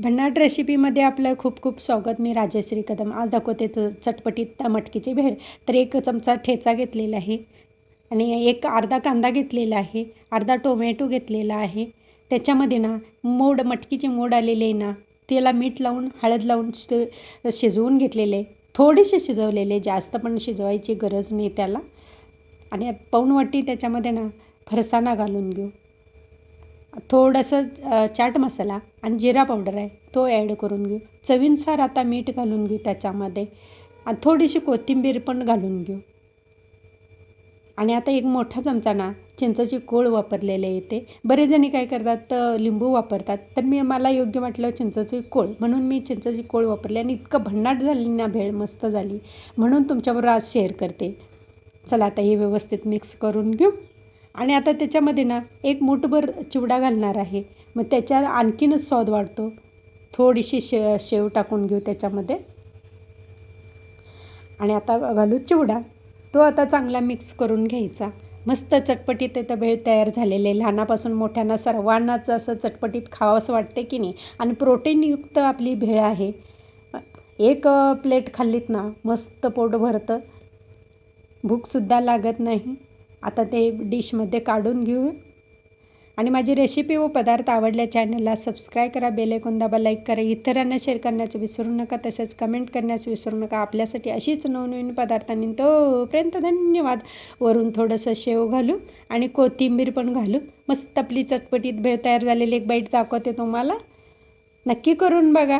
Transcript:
भन्नाट रेसिपीमध्ये आपलं खूप खूप स्वागत. मी राजश्री कदम. आज दाखवते तर चटपटीत त्या मटकीची भेळ. तर एक चमचा ठेचा घेतलेला आहे. आणि एक अर्धा कांदा घेतलेला आहे. अर्धा टोमॅटो घेतलेला आहे. त्याच्यामध्ये ना मोड मटकीचे मोड आलेले आहे ना त्याला मीठ लावून हळद लावून शि शिजवून घेतलेले थोडेसे शिजवलेले जास्त पण शिजवायची गरज नाही त्याला. आणि आत पाऊण वाटी त्याच्यामध्ये ना फरसाणा घालून घेऊ. थोडंसं चाट मसाला आणि जिरा पावडर आहे तो ॲड करून घेऊ. चवीनुसार आता मीठ घालून घेऊ त्याच्यामध्ये. आणि थोडीशी कोथिंबीर पण घालून घेऊ. आणि आता एक मोठा चमचा ना चिंचाची कोळ वापरलेले येते बरेचजणी काय करतात लिंबू वापरतात तर मी मला योग्य वाटलं चिंचाची कोळ. म्हणून मी चिंचाची कोळ वापरली आणि इतकं भन्नाट झाली ना भेळ मस्त झाली. म्हणून तुमच्याबरोबर आज शेअर करते. चला आता हे व्यवस्थित मिक्स करून घेऊ. आणि आता त्याच्यामध्ये ना एक मूठभर चिवडा घालणार आहे. मग त्याच्या आणखीनच स्वाद वाढतो. थोडीशी शे शेव टाकून घेऊ त्याच्यामध्ये. आणि आता घालू चिवडा. तो आता चांगला मिक्स करून घ्यायचा. मस्त चटपटीत इथं भेळ तयार झालेले. लहानापासून मोठ्यांना सर्वांनाच असं चटपटीत खावंसं वाटते की नाही. आणि प्रोटीनयुक्त आपली भेळ आहे. एक प्लेट खाल्लीत ना मस्त पोट भरतं. भूकसुद्धा लागत नाही. आता ते डिशमध्ये काढून घेऊ. आणि माझी रेसिपी व पदार्थ आवडल्या चॅनलला सबस्क्राईब करा बेलेकोन दाबा लाईक करा. इतरांना शेअर करण्याचं विसरू नका तसेच कमेंट करण्याचं विसरू नका. आपल्यासाठी अशीच नवनवीन पदार्थांनी तोपर्यंत धन्यवाद. वरून थोडंसं शेव घालू आणि कोथिंबीर पण घालू. मस्त आपली चटपटीत भेळ तयार झालेली एक बाईट दाखवते तुम्हाला. नक्की करून बघा.